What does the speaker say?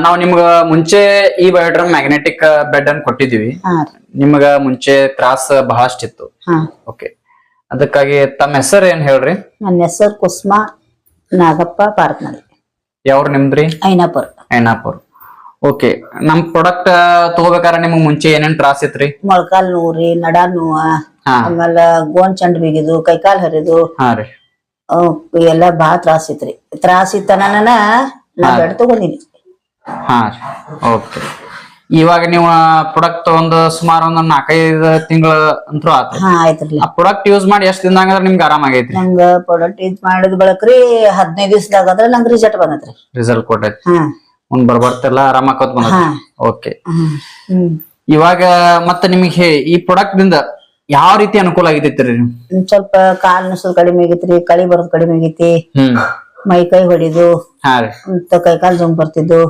ನಾವು ನಿಮ್ಗ ಮುಂಚೆ ಈ ಬಯೋಡ್ರಮ್ ಮ್ಯಾಗ್ನೆಟಿಕ್ ಬೆಡ್ ಅನ್ನು ಕೊಟ್ಟಿದೀವಿ ನಿಮ್ಗ ಮುಂಚೆ ತ್ರಾಸ ಬಹಳಷ್ಟಿತ್ತು ಓಕೆ ಅದಕ್ಕಾಗಿ ತಮ್ಮ ಹೆಸರು ಏನ್ ಹೇಳ್ರಿ? ನನ್ನ ಹೆಸರು ಕುಸ್ಮಾ ನಾಗಪ್ಪ ಪಾರ್ಕ್ನಲ್ಲಿ ಯಾವ್ರು ನಿಮ್ದ್ರಿ? ಐನಾಪುರ್. ಐನಾಪುರ್. ಓಕೆ ನಮ್ ಪ್ರಾಡಕ್ಟ್ ತಗೋಬೇಕಾದ್ರೆ ನಿಮ್ಗೆ ಮುಂಚೆ ಏನೇನ್ ತ್ರಾಸ ಇತ್ರಿ? ಮೊಳಕಾಲ್ ನೋವ್ರಿ ನಡ ನೋವ ಆಮೇಲೆ ಗೋನ್ ಚಂಡ್ ಬಿಗಿದು ಕೈಕಾಲ್ ಹರಿದು ಹಾ ರೀ. ಎಲ್ಲಾ ಎಲ್ಲ ಬಾಳ ತ್ರಾಸ ಇತ್ರಿ. ತ್ರಾಸ ಇತ್ತನ ನಾ ಬೆಡ್ ತಗೊಂಡಿನಿ. ಹಾ ಓಕೆ ಇವಾಗ ನೀವು ಪ್ರಾಡಕ್ಟ್ ಒಂದು ಸುಮಾರು ಒಂದ್ ನಾಲ್ಕೈದು ತಿಂಗಳ ಅಂತೂ ಆತ. ಹಾ ಆಯ್ತ್ರಿ ಆ ಪ್ರಾಡಕ್ಟ್ ಯೂಸ್ ಮಾಡಿ ಎಷ್ಟ್ ದಿನದಾಗ ನಿಮ್ಗೆ ಆರಾಮ ಆಗೈತ್ರಿ? ನಂಗ ಪ್ರಾಡಕ್ಟ್ ಯೂಸ್ ಮಾಡಿದ ಬಳಕ್ರಿ ಹದಿನೈದು ದಿವಸದಾಗ ಅದ್ರ ನಂಗೆ ರಿಸಲ್ಟ್ ಬಂದತ್ರಿ ರಿಸಲ್ಟ್ ಕೊಟ್ಟೈತಿ ಹಾ. ಮುಂದ್ ಬರ್ಬರ್ತೆಲ್ಲ ಆರಾಮ ಆಕೋತ್ ಬಂದ ಹಾ. Okay hmm. ಇವಾಗ ಮತ್ತೆ ನಿಮಗೆ ಈ ಪ್ರಾಡಕ್ಟ್ ದಿಂದ ಯಾವ ರೀತಿ ಅನುಕೂಲ ಆಗೈತ್ರಿ ಒಂದ್ ಸ್ವಲ್ಪ ಕಾಲ್ ನಸಲ್ ಕಡಿಮೆ ಆಗೈತ್ರಿ ಕಳಿ ಬರೋದ್ ಕಡಿಮೆ ಆಗೈತಿ. ಹ್ಮ್. ಮೈ ಕೈ ಹೊಡಿದು ಹಾ ರೀ. ಕೈ ಕಾಲ್ ಜಂಗ್ ಬರ್ತಿದ್ದು.